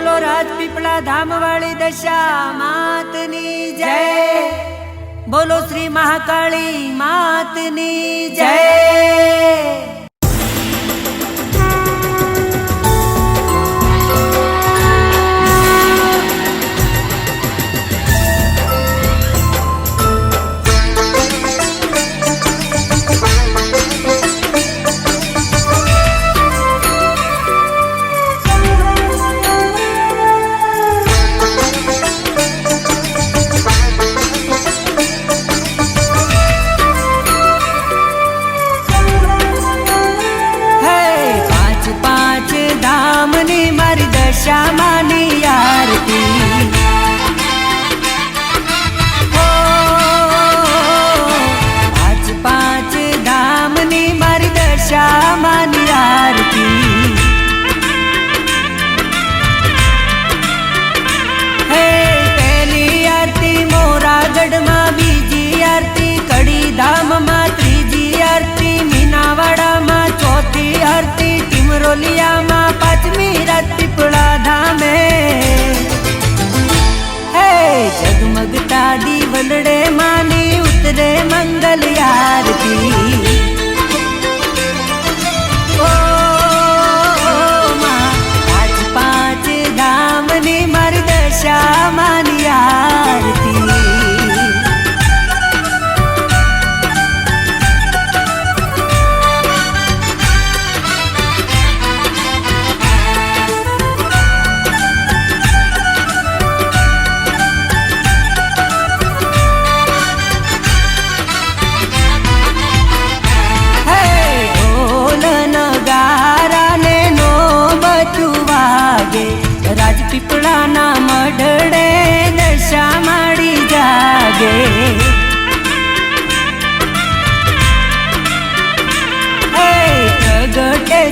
બોલો રાજપીપળા ધામવાળી દશા માતની જય. બોલો શ્રી મહાકાળી માતની જય.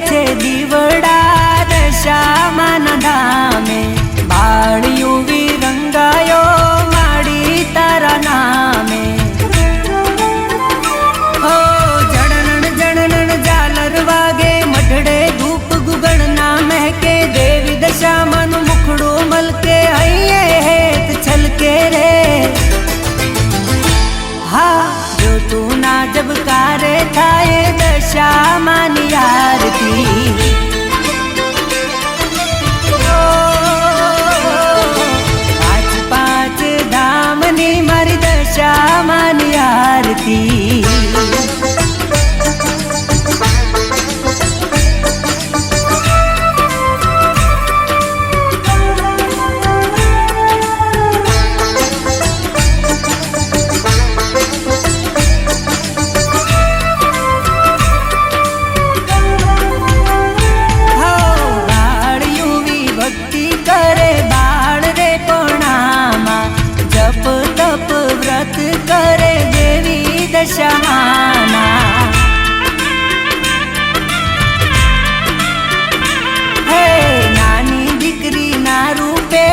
છે દિવસ भारती શમાના હે નાની દીકરીના રૂપે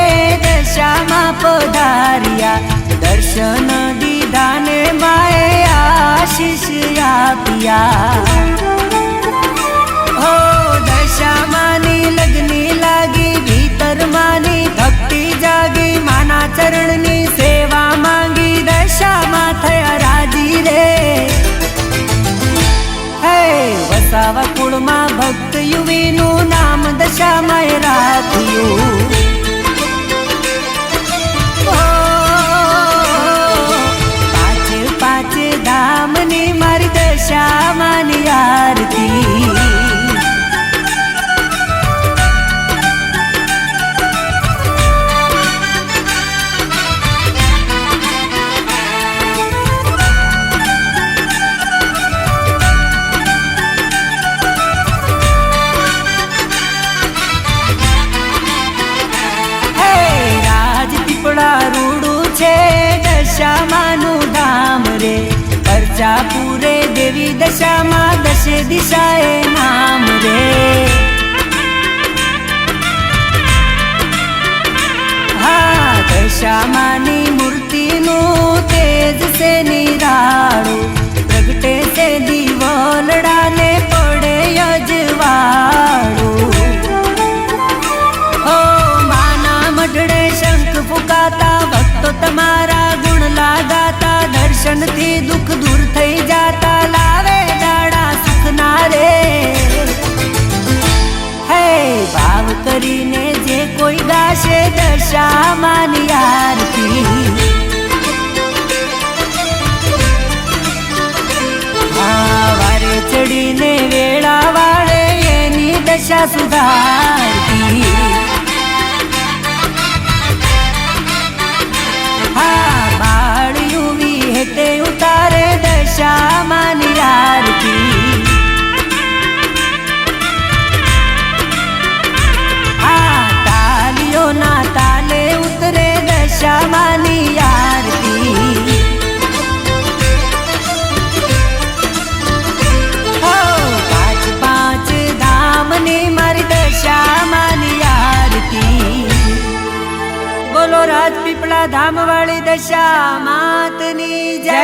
દશામાં પધાર્યા દર્શન દીદાને માએ આશીષ આપ્યા વૈષ્ણવમાં ભક્ત યુવીનું નામ દશામાં રાખ્યું પાંચે પાંચે ધામની મારી દશામાં આરતી દે અર્ચા પૂરે દેવી દશામાં દશે દિશાએ નામ રે હા, દશામાની મૂર્તિનું તેજ છે નિરાળું દર્શનથી દુઃખ દૂર થઈ જાતા લાવે દાડા સુખના રે. હે, ભાવ કરીને જે કોઈ ગાશે દશામાની આરતી આ વારે ચડીને વેળા વાળે એની દશા સુધારતી ધામ વાળી દશા માતની જય.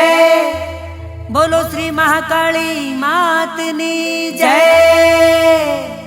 બોલો શ્રી મહાકાળી માતની જય.